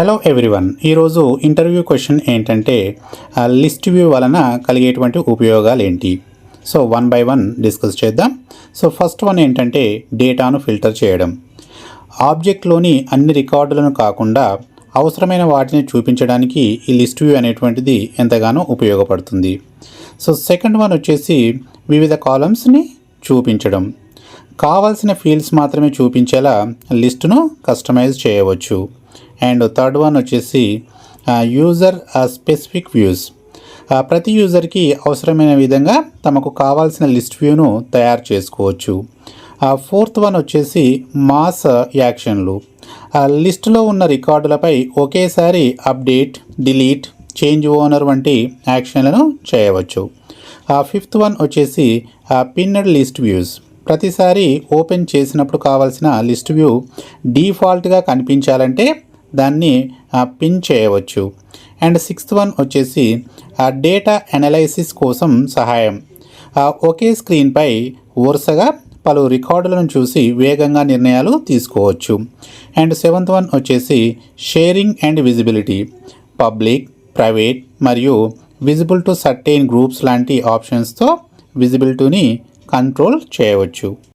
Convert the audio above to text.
Hello everyone ఈరోజు interview question ఏంటంటే list view వలన కలిగేటువంటి ఉపయోగాలు ఏంటి so one by one discuss చేద్దాం. సో ఫస్ట్ వన్ ఏంటంటే డేటాను ఫిల్టర్ చేయడం. ఆబ్జెక్ట్లోని అన్ని రికార్డులను కాకుండా అవసరమైన వాటిని చూపించడానికి ఈ లిస్ట్ వ్యూ అనేటువంటిది ఎంతగానో ఉపయోగపడుతుంది. సో సెకండ్ వన్ వచ్చేసి వివిధ కాలమ్స్ని చూపించడం. కావాల్సిన ఫీల్డ్స్ మాత్రమే చూపించేలా లిస్టును కస్టమైజ్ చేయవచ్చు. అండ్ థర్డ్ వన్ వచ్చేసి యూజర్ స్పెసిఫిక్ వ్యూస్. ప్రతి యూజర్కి అవసరమైన విధంగా తమకు కావాల్సిన లిస్ట్ వ్యూను తయారు చేసుకోవచ్చు. ఫోర్త్ వన్ వచ్చేసి మాస్ యాక్షన్లు. ఆ లిస్టులో ఉన్న రికార్డులపై ఒకేసారి అప్డేట్ డిలీట్ చేంజ్ ఓనర్ వంటి యాక్షన్లను చేయవచ్చు. ఆ ఫిఫ్త్ వన్ వచ్చేసి పిన్నడ్ లిస్ట్ వ్యూస్. ప్రతిసారి ఓపెన్ చేసినప్పుడు కావాల్సిన లిస్ట్ వ్యూ డిఫాల్ట్గా కనిపించాలంటే దాన్ని పిన్ చేయవచ్చు. అండ్ సిక్స్త్ వన్ వచ్చేసి డేటా అనలైసిస్ కోసం సహాయం. ఒకే స్క్రీన్పై వరుసగా పలు రికార్డులను చూసి వేగంగా నిర్ణయాలు తీసుకోవచ్చు. అండ్ సెవెంత్ వన్ వచ్చేసి sharing and visibility public private మరియు విజిబుల్ టు సర్టెయిన్ గ్రూప్స్ లాంటి ఆప్షన్స్తో విజిబిలిటీని కంట్రోల్ చేయవచ్చు.